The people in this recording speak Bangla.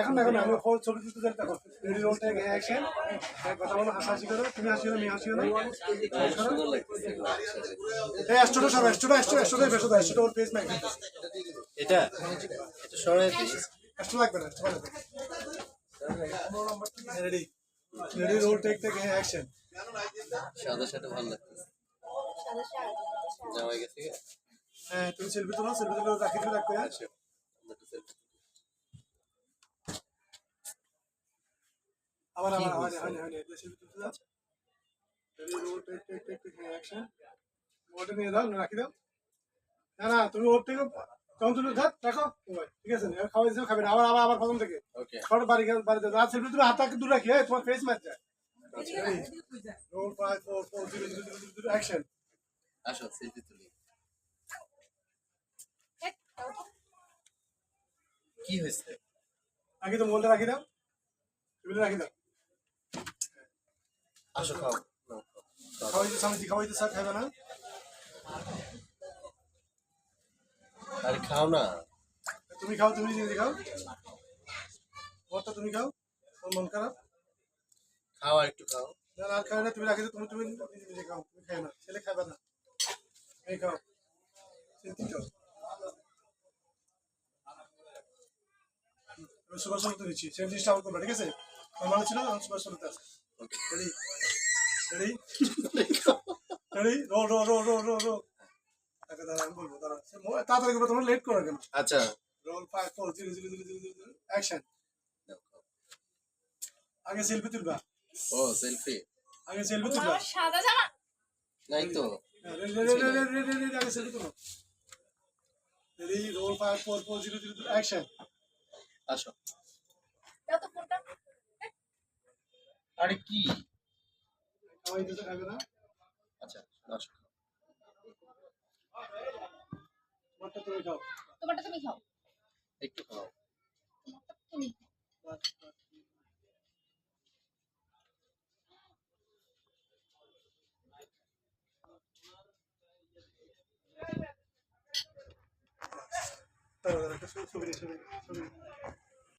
এখন এখন আমি ফোন ছবি তুলতে যাই দেখো রেডি রোল টেক অ্যাকশন কথা বলো হাসাহাসি করো তুমি হাসিও না আমি হাসিও না। এই অ্যাস্ট্রোটা সব অ্যাস্ট্রোটা অ্যাস্ট্রো অ্যাস্ট্রোটাই বেশো দাও ওর পেজ নাই এটা? এটা অ্যাস্ট্রো লাগবে না চলে ready ready roll take take action সাদা সাথে ভালো লাগতেছে। জামাই গেছে। হ্যাঁ তুমি সেলফি তোলো সেলফি তুলে রাখি দিবে রাখবে আবার আবার আবার হয়নি হয়নি ওটা নিয়ে দাও না রাখি দাও। না না তুমি ওর থেকে তখন তুমি ধর রাখো। ঠিক আছে এবার খাওয়াই দিও খাবে না। আবার আবার আবার প্রথম থেকে। Okay. বাড়ি বাড়ি দাও আর সেলফি তুমি হাতটাকে দূর রাখি তোমার ফেস ম্যাচ যায়। Roll five four four zero zero zero zero action আসো সেলফি তুলি কি হয়েছে? আগে তো মোবাইলটা রাখি দাও। টেবিলে রাখি দাও। আসো খাও। নাও, খাও। খাওয়াই দিতে সামনে খাওয়াই দিতে স্যার খাবে না। আরে খাও না। তুমি খাও তুমি নিজে খাও। ওরটা তুমি খাও তোর মন খারাপ। খাও আর একটু খাও। না আর খাবে না তুমি রাখি তুমি তুমি নিজে নিজে খাও তুমি খাবে না ছেলে খাবে না। এই খাও। চিন্তিত? সুপার সোলতে দিচ্ছি সেম জিনিসটা আবার করব ঠিক আছে? আমার ছিল আমি সুপার সোলতে আছে ready ready ready roll roll roll roll roll roll তাকে দাঁড়া আমি বলব দাঁড়া সে তাড়াতাড়ি করব তোমরা লেট করো কেন? আচ্ছা। Roll five four zero zero zero zero zero action আগে সেলফি তুলবা। ও সেলফি আগে সেলফি তুলবা। সাদা জামা। নাই তো। হ্যাঁ, ready ready ready ready ready আগে সেলফি তুলো। Ready roll five four four zero zero zero action আসো। দাও আরে কি? আচ্ছা আসো। তোমারটা তুমি খাও। তোমারটা তুমি খাও। একটু খাও। তোমারটা তুমি খাও। ছবি ছবি ছবি